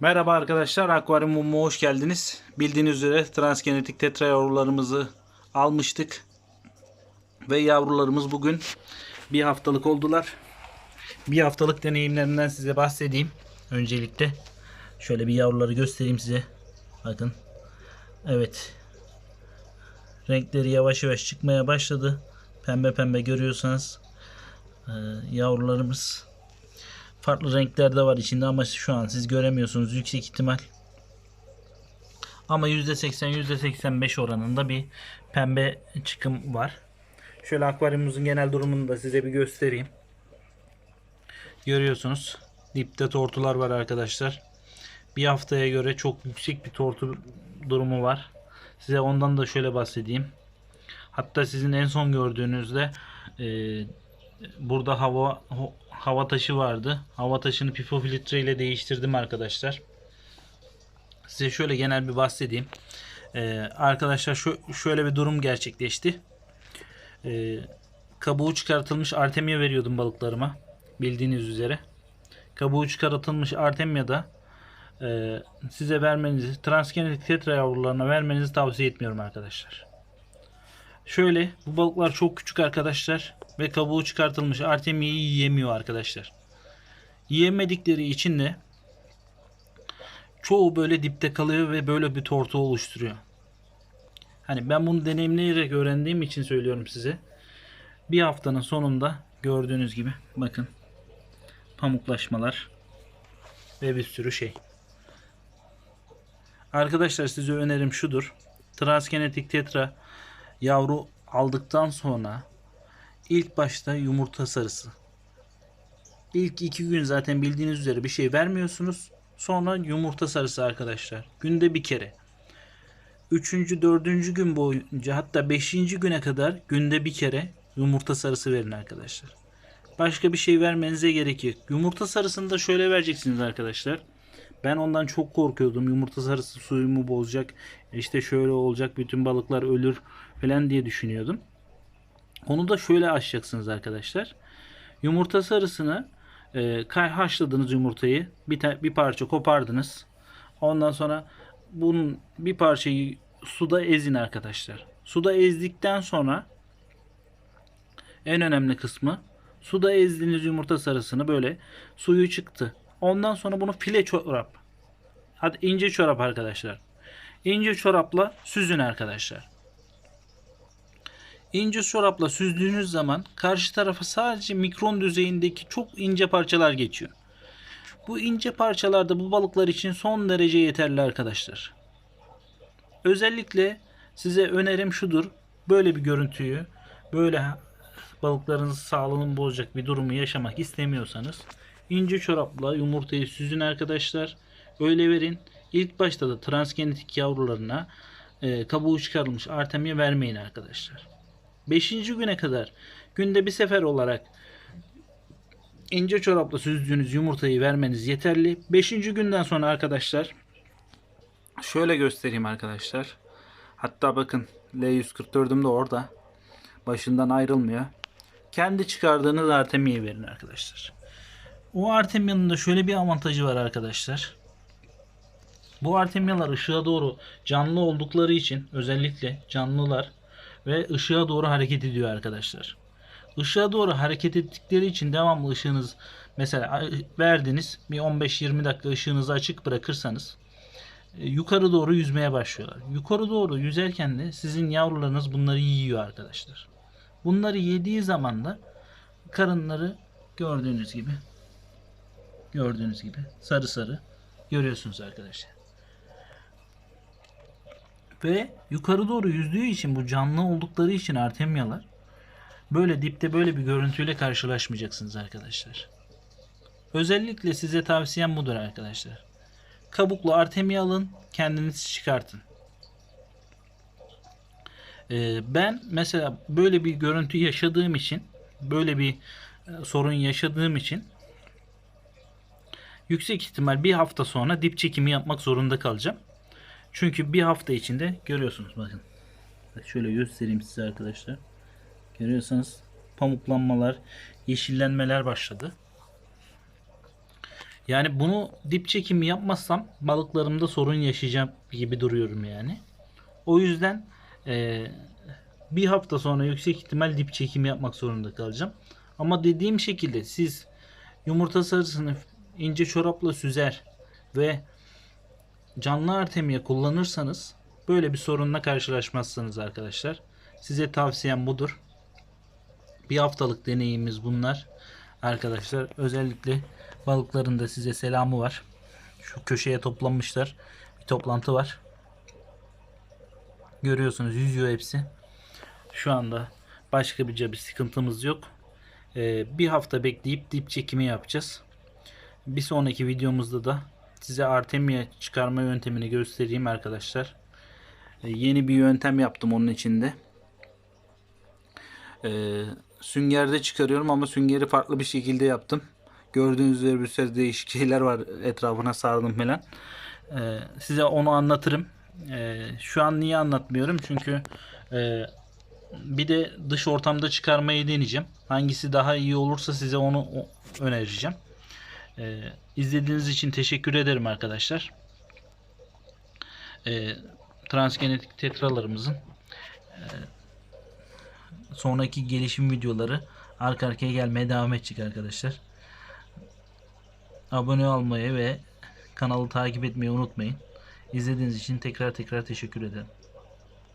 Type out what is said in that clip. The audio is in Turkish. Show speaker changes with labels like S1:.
S1: Merhaba arkadaşlar, akvaryumuma hoş geldiniz. Bildiğiniz üzere transgenetik tetra yavrularımızı almıştık. Ve yavrularımız bugün bir haftalık oldular. Bir haftalık deneyimlerinden size bahsedeyim. Öncelikle şöyle bir yavruları göstereyim size. Bakın. Evet. Renkleri yavaş yavaş çıkmaya başladı. Pembe pembe görüyorsanız ee, yavrularımız farklı renklerde var içinde ama şu an siz göremiyorsunuz yüksek ihtimal. Ama %80 %85 oranında bir pembe çıkım var. Şöyle akvaryumumuzun genel durumunu da size bir göstereyim. Görüyorsunuz. Dipte tortular var arkadaşlar. Bir haftaya göre çok yüksek bir tortu durumu var. Size ondan da şöyle bahsedeyim. Hatta sizin en son gördüğünüzde e, burada hava hava taşı vardı. Hava taşını pipo filtre ile değiştirdim arkadaşlar. Size şöyle genel bir bahsedeyim. Ee, arkadaşlar şu şöyle bir durum gerçekleşti. Ee, kabuğu çıkartılmış artemia veriyordum balıklarıma. Bildiğiniz üzere. Kabuğu çıkartılmış artemia'da e, size vermenizi transgenetik tetra yavrularına vermenizi tavsiye etmiyorum arkadaşlar. Şöyle bu balıklar çok küçük arkadaşlar ve kabuğu çıkartılmış artemiyi yiyemiyor arkadaşlar. Yiyemedikleri için de çoğu böyle dipte kalıyor ve böyle bir tortu oluşturuyor. Hani ben bunu deneyimleyerek öğrendiğim için söylüyorum size. Bir haftanın sonunda gördüğünüz gibi bakın pamuklaşmalar ve bir sürü şey. Arkadaşlar size önerim şudur. Transgenetik tetra yavru aldıktan sonra ilk başta yumurta sarısı. İlk iki gün zaten bildiğiniz üzere bir şey vermiyorsunuz. Sonra yumurta sarısı arkadaşlar. Günde bir kere. Üçüncü, dördüncü gün boyunca hatta beşinci güne kadar günde bir kere yumurta sarısı verin arkadaşlar. Başka bir şey vermenize gerek yok. Yumurta sarısını da şöyle vereceksiniz arkadaşlar. Ben ondan çok korkuyordum. Yumurta sarısı suyumu bozacak. İşte şöyle olacak. Bütün balıklar ölür falan diye düşünüyordum. Onu da şöyle açacaksınız arkadaşlar. Yumurta sarısını e, kay haşladınız yumurtayı. Bir, bir parça kopardınız. Ondan sonra bunun bir parçayı suda ezin arkadaşlar. Suda ezdikten sonra en önemli kısmı suda ezdiğiniz yumurta sarısını böyle suyu çıktı. Ondan sonra bunu file çorap. Hadi ince çorap arkadaşlar. İnce çorapla süzün arkadaşlar. İnce çorapla süzdüğünüz zaman karşı tarafa sadece mikron düzeyindeki çok ince parçalar geçiyor. Bu ince parçalar da bu balıklar için son derece yeterli arkadaşlar. Özellikle size önerim şudur. Böyle bir görüntüyü, böyle balıkların sağlığını bozacak bir durumu yaşamak istemiyorsanız ince çorapla yumurtayı süzün arkadaşlar. Öyle verin. İlk başta da transgenetik yavrularına e, kabuğu çıkarılmış artemia vermeyin arkadaşlar. 5. güne kadar günde bir sefer olarak ince çorapla süzdüğünüz yumurtayı vermeniz yeterli. 5. günden sonra arkadaşlar şöyle göstereyim arkadaşlar. Hatta bakın L144'üm de orada. Başından ayrılmıyor. Kendi çıkardığınız artemiyi verin arkadaşlar. O artemyanın da şöyle bir avantajı var arkadaşlar. Bu artemyalar ışığa doğru canlı oldukları için özellikle canlılar ve ışığa doğru hareket ediyor arkadaşlar. Işığa doğru hareket ettikleri için devamlı ışığınız mesela verdiniz bir 15-20 dakika ışığınızı açık bırakırsanız e, yukarı doğru yüzmeye başlıyorlar. Yukarı doğru yüzerken de sizin yavrularınız bunları yiyor arkadaşlar. Bunları yediği zaman da karınları gördüğünüz gibi gördüğünüz gibi sarı sarı görüyorsunuz arkadaşlar. Ve yukarı doğru yüzdüğü için bu canlı oldukları için artemyalar böyle dipte böyle bir görüntüyle karşılaşmayacaksınız arkadaşlar. Özellikle size tavsiyem budur arkadaşlar. Kabuklu artemya alın, kendiniz çıkartın. Ee, ben mesela böyle bir görüntü yaşadığım için, böyle bir e, sorun yaşadığım için yüksek ihtimal bir hafta sonra dip çekimi yapmak zorunda kalacağım. Çünkü bir hafta içinde görüyorsunuz bakın. Bak Şöyle göstereyim size arkadaşlar. Görüyorsanız pamuklanmalar, yeşillenmeler başladı. Yani bunu dip çekimi yapmazsam balıklarımda sorun yaşayacağım gibi duruyorum yani. O yüzden e, bir hafta sonra yüksek ihtimal dip çekimi yapmak zorunda kalacağım. Ama dediğim şekilde siz yumurta sarısını ince çorapla süzer ve canlı artemiye kullanırsanız böyle bir sorunla karşılaşmazsınız arkadaşlar. Size tavsiyem budur. Bir haftalık deneyimimiz bunlar. Arkadaşlar özellikle balıkların da size selamı var. Şu köşeye toplanmışlar. Bir toplantı var. Görüyorsunuz yüzüyor hepsi. Şu anda başka bir bir sıkıntımız yok. Ee, bir hafta bekleyip dip çekimi yapacağız. Bir sonraki videomuzda da size artemia çıkarma yöntemini göstereyim arkadaşlar. Ee, yeni bir yöntem yaptım onun içinde. Ee, süngerde çıkarıyorum ama süngeri farklı bir şekilde yaptım. Gördüğünüz üzere bir sürü değişik şeyler var etrafına sardım falan. Ee, size onu anlatırım. Ee, şu an niye anlatmıyorum? Çünkü e, bir de dış ortamda çıkarmayı deneyeceğim. Hangisi daha iyi olursa size onu önereceğim. Ee, izlediğiniz için teşekkür ederim arkadaşlar. Ee, transgenetik tetralarımızın e, sonraki gelişim videoları arka arkaya gelmeye devam edecek arkadaşlar. Abone olmayı ve kanalı takip etmeyi unutmayın. İzlediğiniz için tekrar tekrar teşekkür ederim.